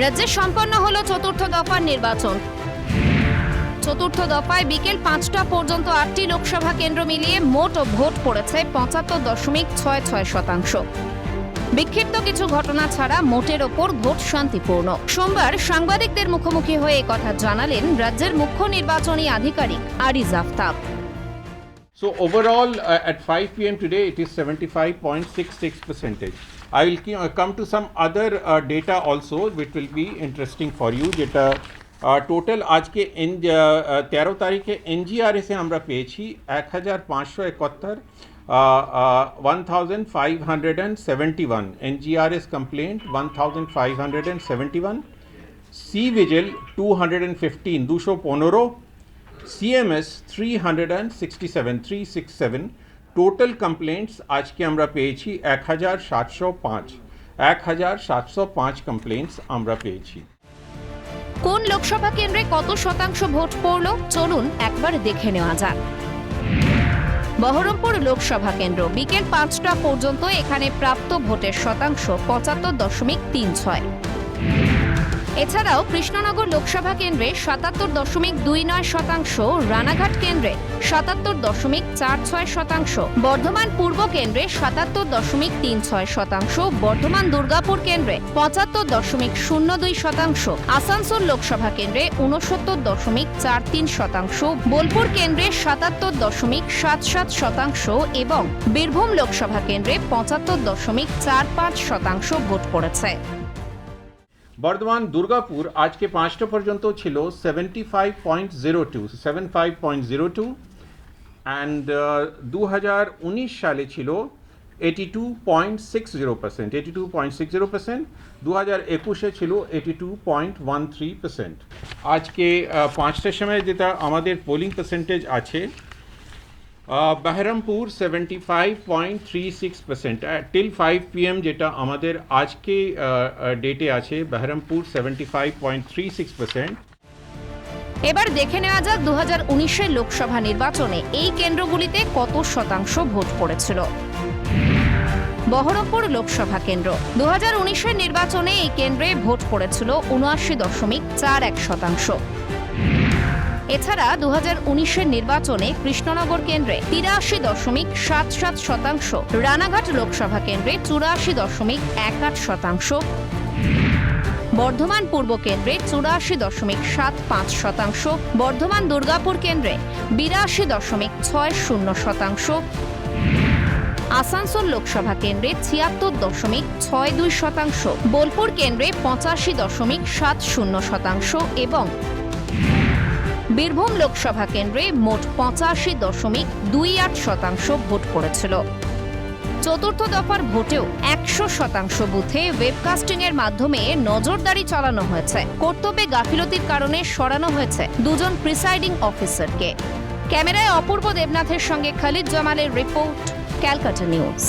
রাজ্যে সম্পন্ন হলো চতুর্থ দফার নির্বাচন। চতুর্থ দফায় বিকেল পাঁচটা পর্যন্ত আটটি লোকসভা কেন্দ্র মিলিয়ে মোট ভোট পড়েছে পঁচাত্তর দশমিক ছয় ছয় শতাংশ। বিক্ষিপ্ত কিছু ঘটনা ছাড়া মোটের ওপর ভোট শান্তিপূর্ণ। সোমবার সাংবাদিকদের মুখোমুখি হয়ে কথা জানালেন রাজ্যের মুখ্য নির্বাচনী আধিকারিক Ariz Aftab. So overall, uh, at 5 p.m. today, it is 75.66 percentage. I will ki- uh, come to some other uh, data also, which will be interesting for you. যেটা টোটাল আজকে এন তেরো তারিখে এনজিআরএসে আমরা পেয়েছি এক হাজার পাঁচশো একাত্তর one thousand five hundred and seventy one NGRS complaint one thousand five hundred and seventy one C vigil two hundred and fifteen দুশো পনেরো CMS three hundred and sixty seven three six seven total complaints আজকে আমরা পেয়েছি এক হাজার সাতশো পাঁচ। এক হাজার সাতশো পাঁচ কমপ্লেন্টস আমরা পেয়েছি। কোন লোকসভা কেন্দ্রে কত শতাংশ ভোট পড়ল? চলুন একবার দেখে নেওয়া যাক। বহরমপুর লোকসভা কেন্দ্র, বিকেল পাঁচটা পর্যন্ত এখানে প্রাপ্ত ভোটের শতাংশ পঁচাত্তর দশমিক তিন ছয়। এছাড়াও কৃষ্ণনগর লোকসভা কেন্দ্রে সাতাত্তর দশমিক দুই নয় শতাংশ, রানাঘাট কেন্দ্রে সাতাত্তর দশমিক চার ছয় শতাংশ, বর্ধমান পূর্ব কেন্দ্রে সাতাত্তর দশমিক তিন ছয় শতাংশ, বর্ধমান দুর্গাপুর কেন্দ্রে পঁচাত্তর দশমিক শূন্য দুই শতাংশ, আসানসোল লোকসভা কেন্দ্রে উনসত্তর দশমিক চার তিন শতাংশ, বোলপুর কেন্দ্রে সাতাত্তর দশমিক সাত সাত শতাংশ এবং বীরভূম লোকসভা কেন্দ্রে পঁচাত্তর দশমিক চার পাঁচ শতাংশ ভোট পড়েছে। বর্ধমান, দুর্গাপুর আজকে পাঁচটা পর্যন্ত ছিল seventy five point zero two seven five point zero two and দু হাজার উনিশ সালে ছিল eighty two point six zero percent eighty two point six zero percent দু হাজার একুশে ছিল eighty two point one three percent আজকে পাঁচটার সময় যেটা আমাদের পোলিং পার্সেন্টেজ আছে Berhampore seventy five point three six percent till five PM যেটা আমাদের আজকে ডেটে আছে Berhampore seventy five point three six percent এবার দেখে নেওয়া যাক দু হাজার উনিশের লোকসভা নির্বাচনে এই কেন্দ্রগুলিতে কত শতাংশ ভোট পড়েছিল। বহরমপুর লোকসভা কেন্দ্র দু হাজার নির্বাচনে এই কেন্দ্রে ভোট পড়েছিল উনআশি দশমিক চার এক শতাংশ। এছাড়া দু হাজার নির্বাচনে কৃষ্ণনগর কেন্দ্রে তিরাশি দশমিক সাত সাত শতাংশ, রানাঘাট লোকসভা কেন্দ্রে চুরাশি দশমিক এক আট শতাংশ, বর্ধমান পূর্ব কেন্দ্রে চুরাশি দশমিক সাত পাঁচ শতাংশ, বর্ধমান দুর্গাপুর কেন্দ্রে বিরাশি দশমিক ছয় শূন্য শতাংশ, আসানসোল লোকসভা কেন্দ্রে ছিয়াত্তর দশমিক ছয় দুই শতাংশ, বোলপুর কেন্দ্রে পঁচাশি দশমিক সাত শূন্য শতাংশ এবং বীরভূম লোকসভা কেন্দ্রে মোট পঁচাশি দশমিক দুই আট শতাংশ ভোট পড়েছিল। চতুর্থ দফার ভোটেও একশো শতাংশ বুথে ওয়েবকাস্টিং এর মাধ্যমে নজরদারি চালানো হয়েছে। কর্তব্যে গাফিলতির কারণে সরানো হয়েছে দুজন প্রিসাইডিং অফিসারকে। ক্যামেরায় অপূর্ব দেবনাথের সঙ্গে খালিদ জামালের রিপোর্ট, ক্যালকাটা নিউজ।